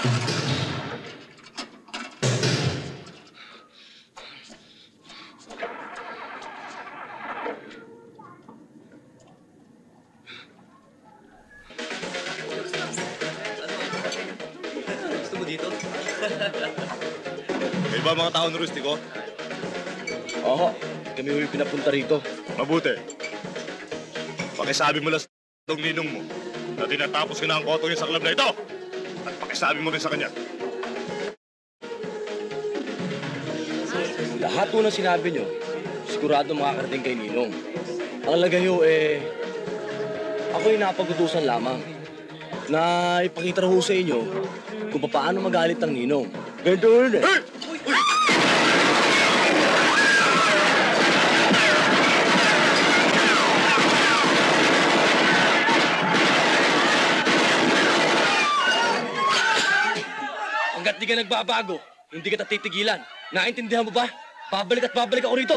May ba mga taon rustiko? Oo. Kami yung pinapunta rito. Mabuti. Pakisabi mo lang sa ninong mo na tinatapos ko na ang koto niya sa club na ito. At pakisabi mo rin sa kanya. Lahat po na sinabi nyo, sigurado makakarating kay Ninong. Ang lagay ho, eh, ako'y napagutusan lamang na ipakita ho sa inyo kung paano magalit ang Ninong. Rin eh. Hanggat di ka nagbabago, hindi kita titigilan. Naintindihan mo ba? Babalik at babalik ako rito.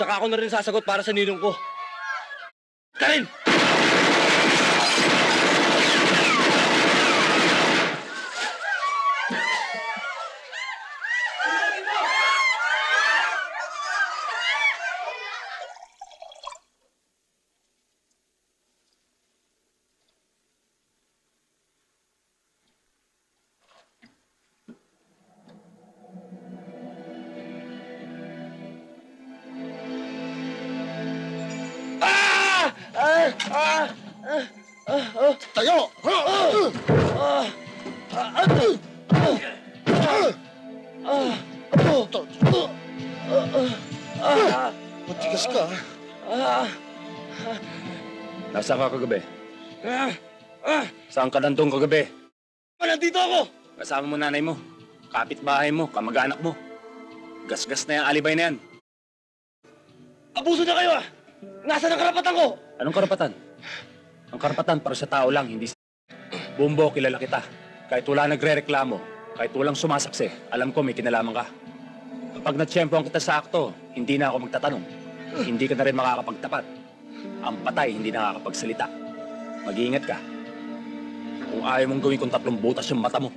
Tsaka ako na rin sasagot para sa ninong ko. Karin! Tayo! Matigas ka. Ah! Nasaan ka kagabi? Saan ka nandun kagabi? Nandito ako! Kasama mo nanay mo, kapitbahay mo, kamag-anak mo. Gasgas na yung alibay na yan. Abuso na kayo ah! Nasaan ang karapatan ko? Anong karapatan? Ang karapatan para sa tao lang, hindi sa... Bumbo, kilala kita. Kahit wala nagre-reklamo, kahit walang sumasaksi, alam ko may kinalaman ka. Kapag natsyempoan kita sa akto, hindi na ako magtatanong. Hindi ka na rin makakapagtapat. Ang patay, hindi nakakapagsalita. Mag-iingat ka. Kung ayaw mong gawin kong tatlong butas yung mata mo.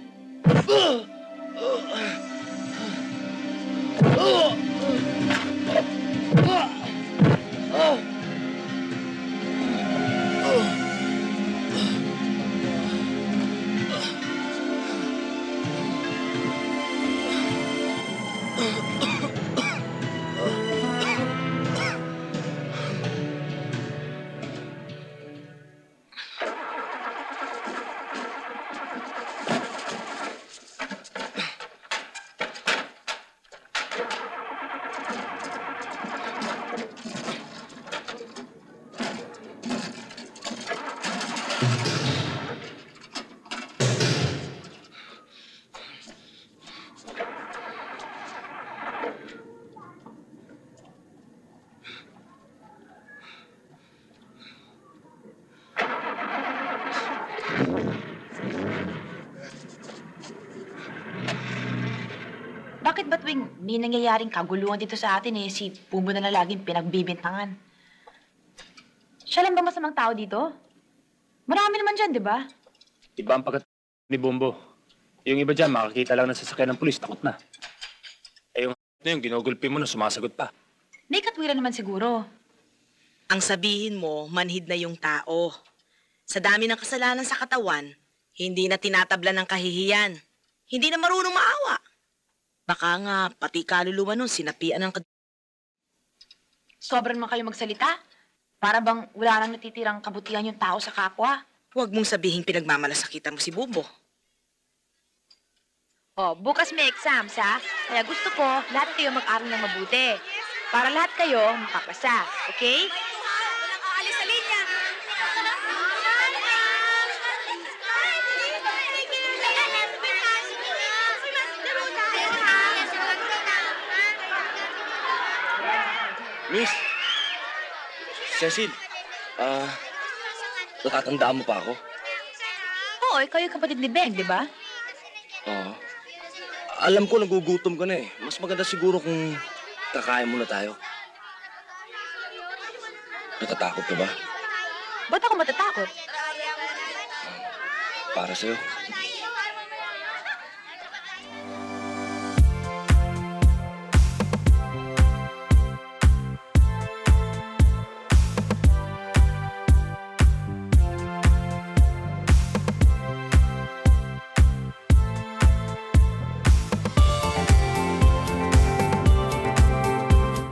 Bakit ba tuwing may nangyayaring kaguluhan dito sa atin eh, si Pumbo na lang laging pinagbibintangan? Siya lang ba masamang tao dito? Marami naman dyan, di ba? Iba ang pagkat ni Bumbo. Yung iba dyan, makakita lang ng sasakyan ng pulis, takot na. Eh yung na yung ginugulpi mo na sumasagot pa. May katwiran naman siguro. Ang sabihin mo, manhid na yung tao. Sa dami ng kasalanan sa katawan, hindi na tinatabla ng kahihiyan. Hindi na marunong maawa. Baka nga, pati kaluluwa nun, sinapian ng kad- Sobrang man kayo magsalita. Para bang wala nang natitirang kabutihan yung tao sa kapwa. Huwag mong sabihin pinagmamalasakitan mo si Bumbo. Oh, bukas may exams, ha? Kaya gusto ko, lahat kayo mag-aral ng mabuti. Para lahat kayo makapasa, okay? Miss! Cecil! Ah... natatandaan mo pa ako? Oo, ikaw yung kapatid ni Beng, di ba? Oo. Alam ko nagugutom ka na eh. Mas maganda siguro kung kakain muna tayo. Natatakot ka ba? Ba't ako matatakot? Para sa'yo.